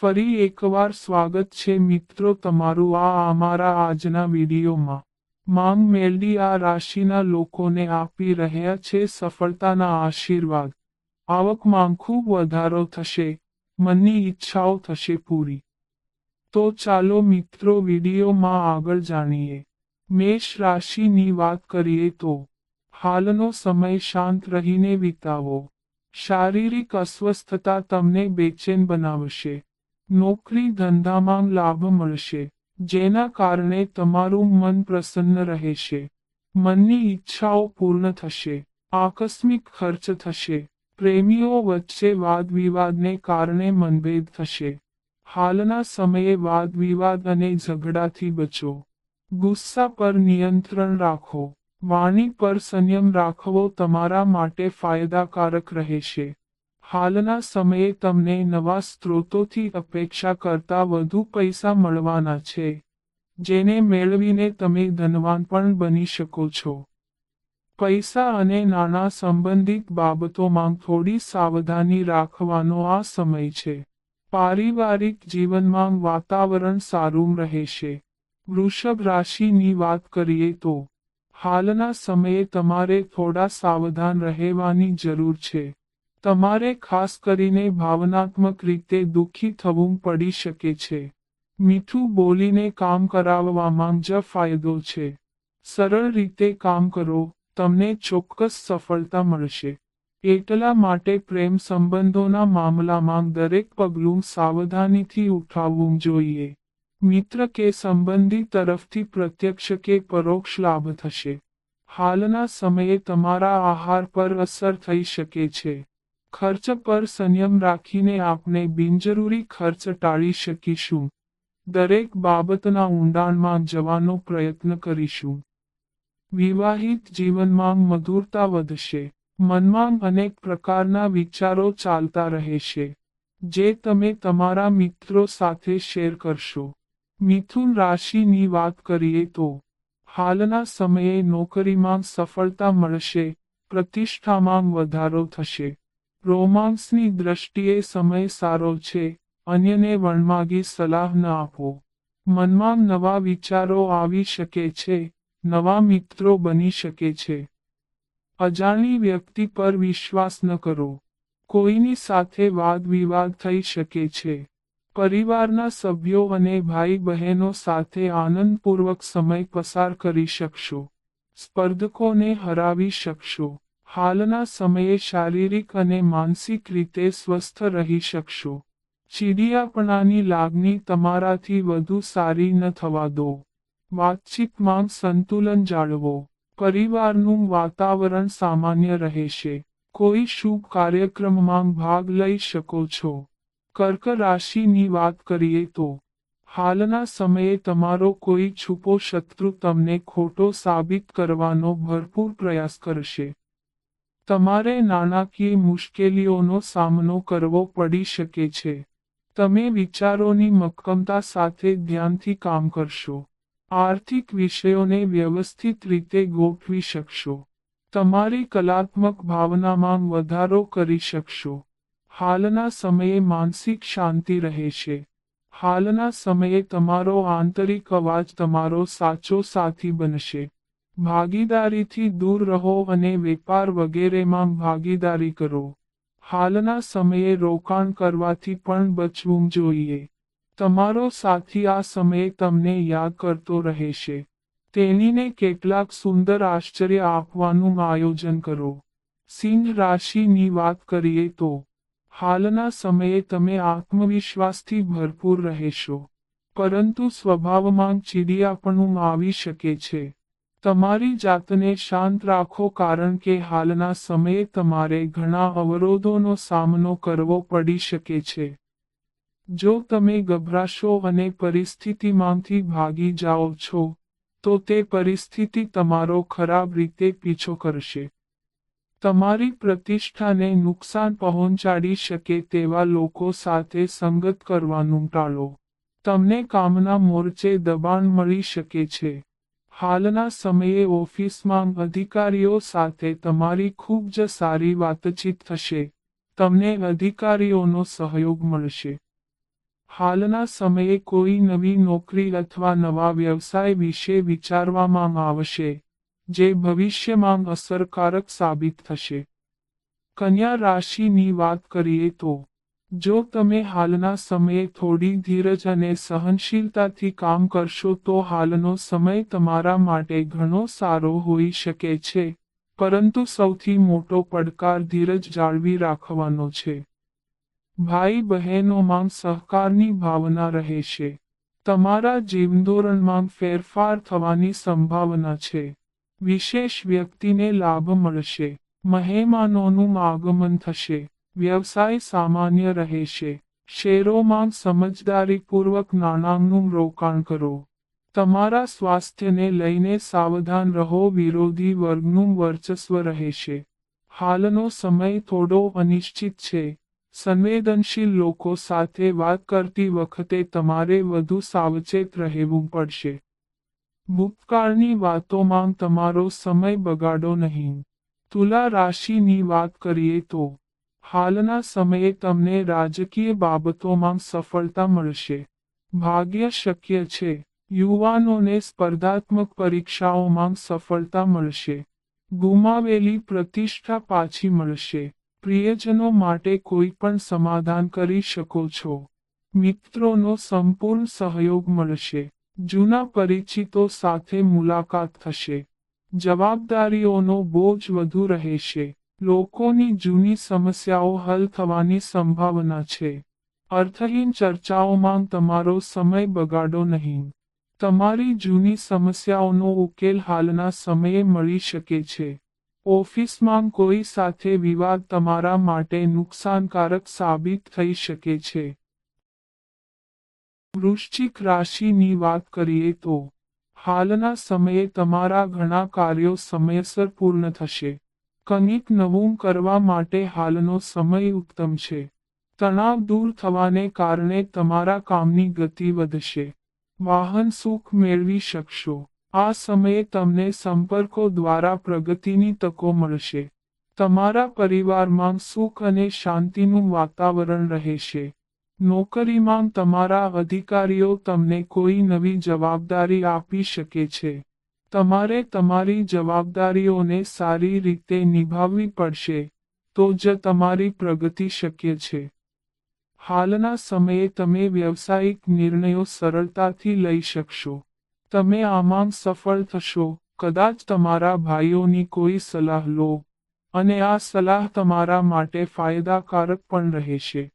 ફરી એકવાર સ્વાગત છે મિત્રો તમારું આ અમારા આજના વિડીયોમાં. માંગ મેલડી આ રાશિના લોકોને આપી રહ્યા છે સફળતાના આશીર્વાદ. આવકમાં ખૂબ વધારો થશે. મનની ઈચ્છાઓ થશે પૂરી. તો ચાલો મિત્રો વિડીયોમાં આગળ જાણીએ. મેષ રાશિની વાત કરીએ તો, હાલનો સમય શાંત રહીને વિતાવો. શારીરિક અસ્વસ્થતા તમને બેચેન બનાવશે. નોકરી ધંધામાં લાભ મળશે, જેના કારણે તમારું મન પ્રસન્ન રહેશે. મનની ઈચ્છાઓ પૂર્ણ થશે, આકસ્મિક ખર્ચ થશે, પ્રેમીઓ વચ્ચે વાદવિવાદને કારણે મનભેદ થશે. હાલના સમયે વાદવિવાદ અને ઝઘડાથી બચો. ગુસ્સા પર નિયંત્રણ રાખો. વાણી પર સંયમ રાખવો તમારા માટે ફાયદાકારક રહેશે. હાલના સમયે તમને નવા સ્ત્રોતોથી અપેક્ષા કરતા વધુ પૈસા મળવાના છે, જેને મેળવીને તમે ધનવાન પણ બની શકો છો. પૈસા અને નાણાં સંબંધિત બાબતોમાં થોડી સાવધાની રાખવાનો આ સમય છે. પારિવારિક જીવનમાં વાતાવરણ સારું રહેશે. વૃષભ રાશિની વાત કરીએ તો, હાલના સમયે તમારે થોડા સાવધાન રહેવાની જરૂર છે. તમારે ખાસ કરીને ભાવનાત્મક રીતે દુઃખી થવું પડી શકે છે. મીઠું બોલીને કામ કરાવવામાં જ ફાયદો છે. સરળ રીતે કામ કરો, તમને ચોક્કસ સફળતા મળશે. એટલા માટે પ્રેમ સંબંધોના મામલામાં દરેક પગલું સાવધાનીથી ઉઠાવવું જોઈએ. મિત્ર કે સંબંધી તરફથી પ્રત્યક્ષ કે પરોક્ષ લાભ થશે. હાલના સમયે તમારા આહાર પર અસર થઈ શકે છે. ખર્ચ પર સંયમ રાખીને આપણે બિનજરૂરી ખર્ચ ટાળી શકીશું. દરેક બાબતના ઊંડાણમાં જવાનો પ્રયત્ન કરીશું. વિવાહિત જીવનમાં મધુરતા વધશે. મનમાં અનેક પ્રકારના વિચારો ચાલતા રહેશે. જે તમે તમારા મિત્રો સાથે શેર કરશો. મિથુન રાશિની વાત કરીએ તો, હાલના સમયે નોકરીમાં સફળતા મળશે, પ્રતિષ્ઠામાં વધારો થશે. રોમાન્સની દ્રષ્ટિએ સમય સારો છે, અન્યને વણમાગી સલાહ ન આપો. મનમાં નવા વિચારો આવી શકે છે, નવા મિત્રો બની શકે છે. અજાણી વ્યક્તિ પર વિશ્વાસ ન કરો. કોઈની સાથે વાદ વિવાદ થઈ શકે છે. પરિવારના સભ્યો અને ભાઈ બહેનો સાથે આનંદપૂર્વક સમય પસાર કરી શકશો. સ્પર્ધકોને હરાવી શકશો. હાલના સમયે શારીરિક અને માનસિક રીતે સ્વસ્થ રહી શકશો. ચીડિયાપણાની લાગણી તમારાથી વધુ સારી ન થવા દો. વાતચીતમાં સંતુલન જાળવો. પરિવારનું વાતાવરણ સામાન્ય રહેશે. કોઈ શુભ કાર્યક્રમમાં ભાગ લઈ શકો છો. કર્ક રાશિની વાત કરીએ તો, હાલના સમયે તમારો કોઈ છુપો શત્રુ તમને ખોટો સાબિત કરવાનો ભરપૂર પ્રયાસ કરશે. તમારે નાણાકીય મુશ્કેલીઓનો સામનો કરવો પડી શકે છે. તમે વિચારોની મક્કમતા સાથે ધ્યાનથી કામ કરશો. આર્થિક વિષયોને વ્યવસ્થિત રીતે ગોઠવી શકશો. તમારી કલાત્મક ભાવનામાં વધારો કરી શકશો. હાલના સમયે માનસિક શાંતિ રહેશે. હાલના સમયે તમારો આંતરિક અવાજ તમારો સાચો સાથી બનશે. ભાગીદારીથી દૂર રહો અને વેપાર વગેરેમાં ભાગીદારી કરો. હાલના સમયે રોકાણ કરવાથી પણ બચવું જોઈએ. તમારો સાથી આ સમયે તમને યાદ કરતો રહેશે. તેણીને કેટલાક સુંદર આશ્ચર્ય આપવાનું આયોજન કરો. સિંહ રાશિની વાત કરીએ તો, હાલના સમયે તમે આત્મવિશ્વાસથી ભરપૂર રહેશો. પરંતુ સ્વભાવમાં ચીડિયાપણું આવી શકે છે. તમારી જાતને શાંત રાખો કારણ કે હાલના સમયે તમારે ઘણા અવરોધોનો સામનો કરવો પડી શકે છે. જો તમે ગભરાશો અને પરિસ્થિતિમાંથી ભાગી જાઓ છો, તો તે પરિસ્થિતિ તમારો ખરાબ રીતે પીછો કરશે. તમારી પ્રતિષ્ઠાને નુકસાન પહોંચાડી શકે તેવા લોકો સાથે સંગત કરવાનું ટાળો. તમને કામના મોરચે દબાણ મળી શકે છે. હાલના સમયે ઓફિસમાં અધિકારીઓ સાથે તમારી ખૂબ જ સારી વાતચીત થશે. તમને અધિકારીઓનો સહયોગ મળશે. હાલના સમયે કોઈ નવી નોકરી અથવા નવા વ્યવસાય વિશે વિચારવામાં આવશે, જે ભવિષ્યમાં અસરકારક સાબિત થશે. કન્યા રાશિની વાત કરીએ તો જો તમે હાલના સમયે થોડી ધીરજ અને સહનશીલતાથી કામ કરશો તો હાલનો સમય તમારા માટે ઘણો સારો હોઈ શકે છે. પરંતુ સૌથી મોટો પડકાર ધીરજ જાળવી રાખવાનો છે. ભાઈ બહેનોમાં સહકારની ભાવના રહેશે તમારા જીવનધોરણમાં ફેરફાર થવાની સંભાવના છે. વિશેષ વ્યક્તિને લાભ મળશે. મહેમાનોનું આગમન થશે. વ્યવસાય સામાન્ય રહેશે શેરોમાં સમજદારીપૂર્વક નાણાંનું રોકાણ કરો. તમારા સ્વાસ્થ્યને લઈને સાવધાન રહો, વિરોધી વર્ગનું વર્ચસ્વ રહેશે હાલનો સમય થોડો અનિશ્ચિત છે. સંવેદનશીલ લોકો સાથે વાત કરતી વખતે તમારે વધુ સાવચેત રહેવું પડશે. ભૂતકાળની વાતોમાં તમારો સમય બગાડો નહીં. તુલા રાશિની વાત કરીએ તો હાલના સમયે તમને રાજકીય બાબતોમાં સફળતા મળશે. ભાગ્ય શક્ય છે, યુવાનોને સ્પર્ધાત્મક પરીક્ષાઓમાં સફળતા મળશે. ગુમાવેલી પ્રતિષ્ઠા પાછી મળશે. પ્રિયજનો માટે કોઈ પણ સમાધાન કરી શકો છો. મિત્રોનો સંપૂર્ણ સહયોગ મળશે. જૂના પરિચિતો સાથે મુલાકાત થશે. જવાબદારીઓનો બોજ વધુ રહેશે. લોકોની જૂની સમસ્યાઓ હલ થવાની સંભાવના છે. અર્થહીન ચર્ચાઓમાં તમારો સમય બગાડો નહીં. તમારી જૂની સમસ્યાઓનો ઉકેલ હાલના સમયે મળી શકે છે. ઓફિસમાં કોઈ સાથે વિવાદ તમારા માટે નુકસાનકારક સાબિત થઈ શકે છે. વૃશ્ચિક રાશિની વાત કરીએ તો, હાલના સમયે તમારા ઘણા કાર્યો સમયસર પૂર્ણ થશે. કંઈક નવું કરવા માટે હાલનો સમય ઉત્તમ છે. તણાવ દૂર થવાને કારણે તમારા કામની ગતિ વધશે. વાહન સુખ મેળવી શકશો. આ સમયે તમને સંપર્કો દ્વારા પ્રગતિની તકો મળશે. તમારા પરિવારમાં સુખ અને શાંતિનું વાતાવરણ રહેશે. નોકરીમાં તમારા અધિકારીઓ તમને કોઈ નવી જવાબદારી આપી શકે છે. તમારે તમારી જવાબદારીઓને સારી રીતે નિભાવવી પડશે, તો જ તમારી પ્રગતિ શક્ય છે. હાલના સમયે તમે વ્યવસાયિક નિર્ણયો સરળતાથી લઈ શકશો. તમે આમાં સફળ થશો, કદાચ તમારા ભાઈઓની કોઈ સલાહ લો, અને આ સલાહ તમારા માટે ફાયદાકારક પણ રહેશે.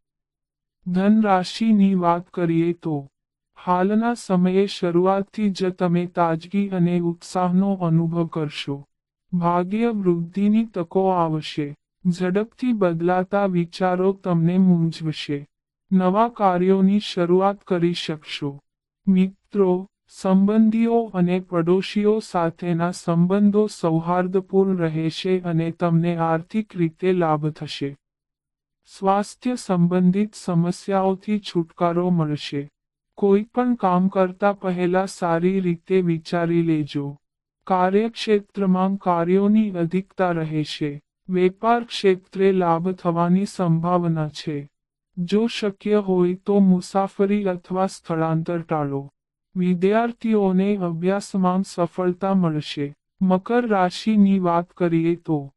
ધન રાશિની વાત કરીએ તો હાલના સમયે શરૂઆતથી જ તમે તાજગી અને ઉત્સાહનો અનુભવ કરશો. ભાગ્ય વૃદ્ધિની તકો આવશે. ઝડપથી બદલાતા વિચારો તમને મૂંઝવશે. નવા કાર્યોની શરૂઆત કરી શકશો. મિત્રો, સંબંધીઓ અને પડોશીઓ સાથેના સંબંધો સૌહાર્દપૂર્ણ રહેશે અને તમને આર્થિક રીતે લાભ થશે. સ્વાસ્થ્ય સંબંધિત સમસ્યાઓથી છુટકારો મળશે. કોઈ પણ કામ કરતા પહેલા સારી રીતે વિચારી લેજો. કાર્યક્ષેત્રમાં કાર્યોની અધિકતા રહેશે. વેપાર ક્ષેત્રે લાભ થવાની સંભાવના છે. જો શક્ય હોય તો મુસાફરી અથવા સ્થળાંતર ટાળો. વિદ્યાર્થીઓને અભ્યાસમાં સફળતા મળશે. મકર રાશિની વાત કરીએ તો,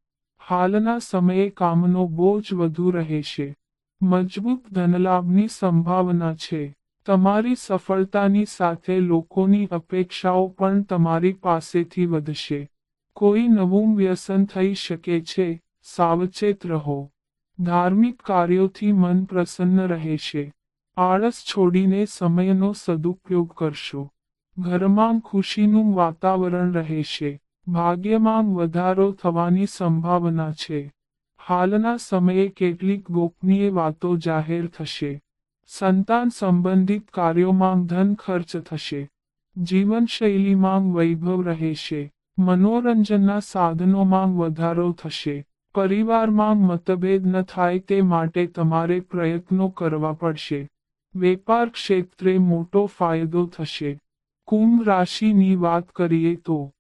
હાલના સમયે કામનો બોજ વધુ રહેશે. મજબૂત ધનલાભની સંભાવના છે. તમારી સફળતાની સાથે લોકોની અપેક્ષાઓ પણ તમારી પાસેથી વધશે. કોઈ નવું વ્યસન થઈ શકે છે, સાવચેત રહો. ધાર્મિક કાર્યોથી મન પ્રસન્ન રહેશે. આળસ છોડીને સમયનો સદુપયોગ કરશો. ઘરમાં ખુશીનું વાતાવરણ રહેશે. ભાગ્યમાં વધારો થવાની સંભાવના છે. હાલના સમયે કેટલીક ગોપનીય વાતો જાહેર થશે. સંતાન સંબંધિત કાર્યોમાં ધન ખર્ચ થશે. જીવનશૈલીમાં વૈભવ રહેશે. મનોરંજનના સાધનોમાં વધારો થશે. પરિવારમાં મતભેદ ન થાય તે માટે તમારે પ્રયત્નો કરવા પડશે. વેપાર ક્ષેત્રે મોટો ફાયદો થશે. કુંભ રાશિની વાત કરીએ તો,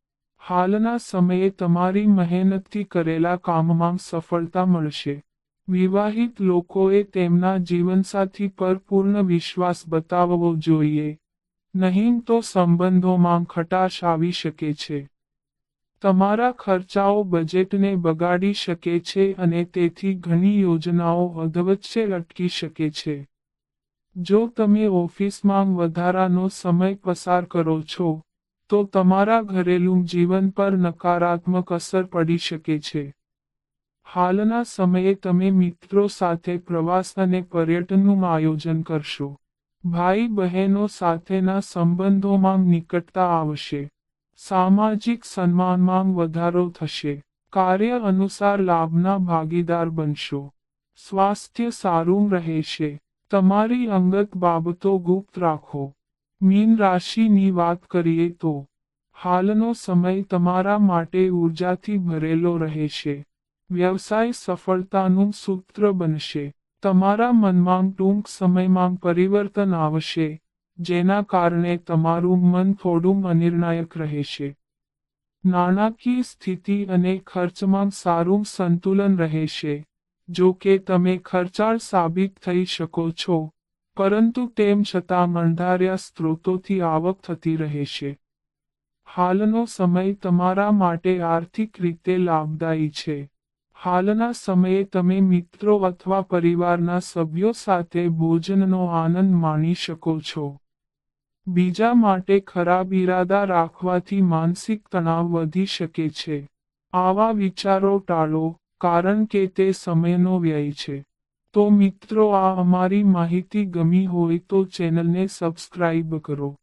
હાલના સમયે તમારી મહેનતથી કરેલા કામમાં સફળતા મળશે. વિવાહિત લોકોએ તેમના જીવનસાથી પર પૂર્ણ વિશ્વાસ બતાવવો જોઈએ. નહીં તો સંબંધોમાં ખટાશ આવી શકે છે. તમારા ખર્ચાઓ બજેટને બગાડી શકે છે અને તેથી ઘણી યોજનાઓ અધવચ્ચે અટકી શકે છે. જો તમે ઓફિસમાં વધારાનો સમય પસાર કરો છો, તો તમારા ઘરેલું જીવન પર નકારાત્મક અસર પડી શકે છે. હાલના સમયે તમે મિત્રો સાથે પ્રવાસ અને પર્યટનનું આયોજન કરશો. ભાઈ બહેનો સાથેના સંબંધોમાં નિકટતા આવશે. સામાજિક સન્માનમાં વધારો થશે. કાર્ય અનુસાર લાભના ભાગીદાર બનશો. સ્વાસ્થ્ય સારું રહેશે. તમારી અંગત બાબતો ગુપ્ત રાખો. મીન રાશિની વાત કરીએ તો, હાલનો સમય તમારા માટે ઊર્જાથી ભરેલો રહેશે. વ્યવસાય સફળતાનું સૂત્ર બનશે. તમારા મનમાં ટૂંક સમયમાં પરિવર્તન આવશે, જેના કારણે તમારું મન થોડું અનિર્ણાયક રહેશે. નાણાકીય સ્થિતિ અને ખર્ચમાં સારું સંતુલન રહેશે, જો કે તમે ખર્ચાળ સાબિત થઈ શકો છો, પરંતુ તેમ છતાં અંધાર્યા સ્ત્રોતોથી આવક થતી રહેશે. હાલનો સમય તમારા માટે આર્થિક રીતે લાભદાયી છે. હાલના સમયે તમે મિત્રો અથવા પરિવારના સભ્યો સાથે ભોજનનો આનંદ માણી શકો છો. બીજા માટે ખરાબ ઈરાદા રાખવાથી માનસિક તણાવ વધી શકે છે. આવા વિચારો ટાળો, કારણ કે તે સમયનો વ્યય છે. તો મિત્રો, આ અમારી માહિતી ગમી હોય તો ચેનલને સબસ્ક્રાઇબ કરો.